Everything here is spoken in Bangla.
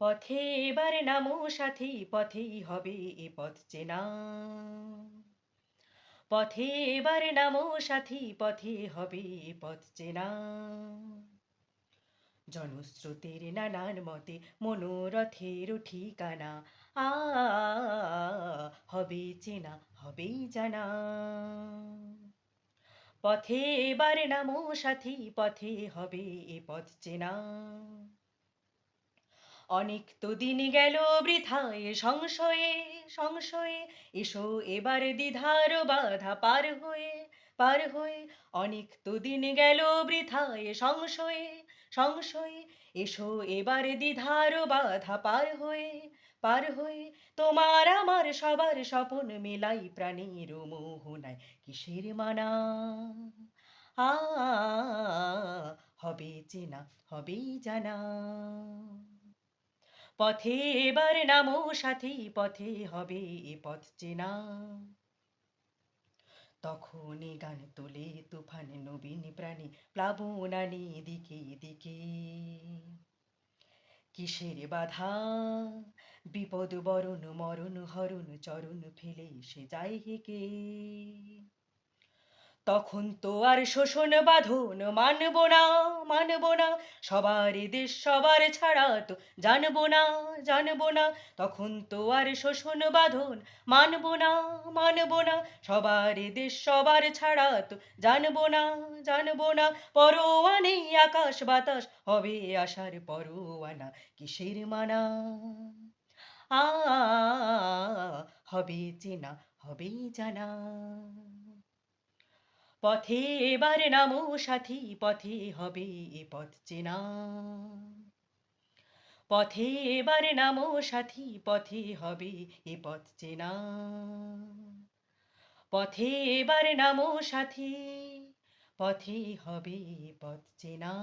পথে এবার নামো সাথী, পথেই হবে এ পথ চেনা। পথে এবার নামো সাথী, পথে হবে এ পথ চেনা। জনস্রোতের নানান মতে মনোরথের ঠিকানা, আ, হবে চেনা, হবেই জানা। পথে এবার নামো সাথী, পথে হবে এ পথ চেনা। অনেক তো দিন গেল বৃথায় সংশয়ে সংশয়ে। এসো এবার দ্বিধার বাধা পার হয়ে পার হয়ে। অনেক তো দিন গেল বৃথায় সংশয়ে সংশয়ে। এসো এবার দ্বিধার বাধা পার হয়ে পার হয়ে। তোমার আমার সবার স্বপন মেলাই প্রাণীর মোহনায় কিসের মানা? আ, হবে চেনা, হবেই জানা। পথে এবার নামো সাথী, পথে হবে এ পথ চেনা। তখনই গান তোলে তুফান নবীন প্রাণী প্লাবনানি দিকে দিকে। কিসের বাধা? বিপদ বরণ, মরণ হরণ, চরণ ফেলে সে যায় হেকে তখন তো আর শোষণ বাঁধন মানব না মানব না। সবার দেশ সবার ছাড়া তো জানব না জানব না। তখন তো আর শোষণ বাঁধন মানব না মানব না। সবার দেশ সবার ছাড়া তো জানব না জানব না। পরোয়া নেই আকাশ বাতাস, হবে আসার পরোয়ানা। কিসের মানা? আ, হবে চেনা হবেই জানা। পথে এবার নামো সাথী, পথে হবে এ পথ চেনা। পথে এবার নামো সাথী, পথে হবে এ পথ চেনা। পথে এবার নামো সাথী, পথে হবে পথ চেনা।